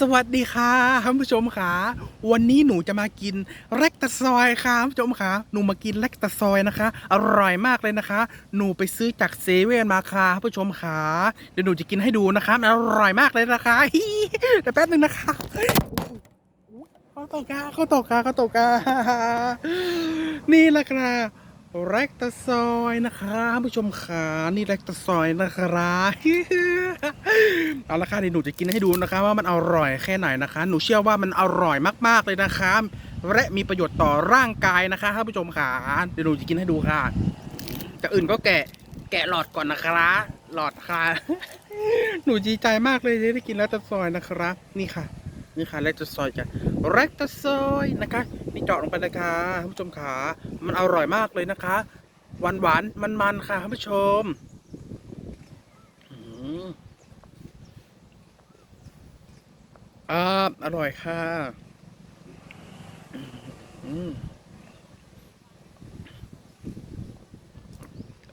สวัสดีค่ะท่านผู้ชมค่ะวันนี้หนูจะมากินแร็กตะซอยค่ะท่านผู้ชมค่ะหนูมากินแร็กตะซอยนะคะ อร่อยมากเลยนะคะ หนูไปซื้อจากเซเว่นมาค่ะท่านผู้ชมค่ะเดี๋ยวหนูจะกินให้ดูนะคะมันอร่อยมากเลยนะคะฮิเดี๋ยวแป๊บนึงนะคะเข้าตกกาเข้าตกกาเข้าตกกานี่แหละครับ แร็กตะซอยนะคะผู้ชมค่ะนี่แร็กตะซอยนะคะเอาละค่ะเดี๋ยวหนูจะกินให้ดูนะคะ ว่ามันอร่อยแค่ไหนนะคะ หนูเชื่อว่ามันอร่อยมากๆเลยนะคะและมีประโยชน์ต่อร่างกายนะคะท่านผู้ชมค่ะเดี๋ยวหนูจะกินให้ดูค่ะจะอื่นก็แกะแกะหลอดก่อนนะคะหลอดค่ะ หนูดีใจมากเลยที่ได้กินแร็กตะซอยนะคะนี่ค่ะ นี่ค่ะแร็กตะซอยจ้ะแร็กตะซอยนะคะ นี่เจาะลงไปเลยค่ะท่านผู้ชมขามันอร่อยมากเลยนะคะ หวานหวานมันมันๆค่ะท่านผู้ชมอืมอ่าอร่อยค่ะอืม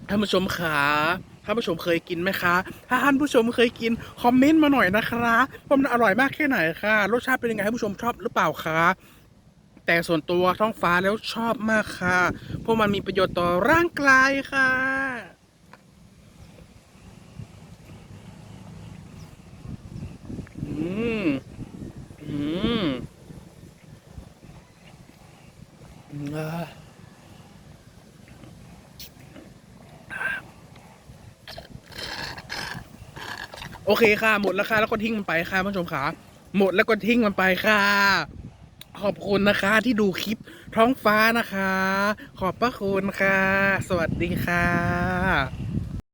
ท่านผู้ชมขา ท่านผู้ชมเคยกินไหมคะ ถ้าท่านผู้ชมเคยกินคอมเมนต์มาหน่อยนะคะว่ามันอร่อยมากแค่ไหนค่ะรสชาติเป็นยังไงท่านผู้ชมชอบหรือเปล่าคะแต่ส่วนตัวท้องฟ้าแล้วชอบมากค่ะ เพราะมันมีประโยชน์ต่อร่างกายค่ะอืมอืมอ่า โอเคค่ะ หมดแล้วค่ะแล้วก็ทิ้งมันไปค่ะท่านผู้ชมขาหมดแล้วก็ทิ้งมันไปค่ะ ขอบคุณนะคะที่ดูคลิปท้องฟ้านะคะ ขอบพระคุณค่ะ สวัสดีค่ะ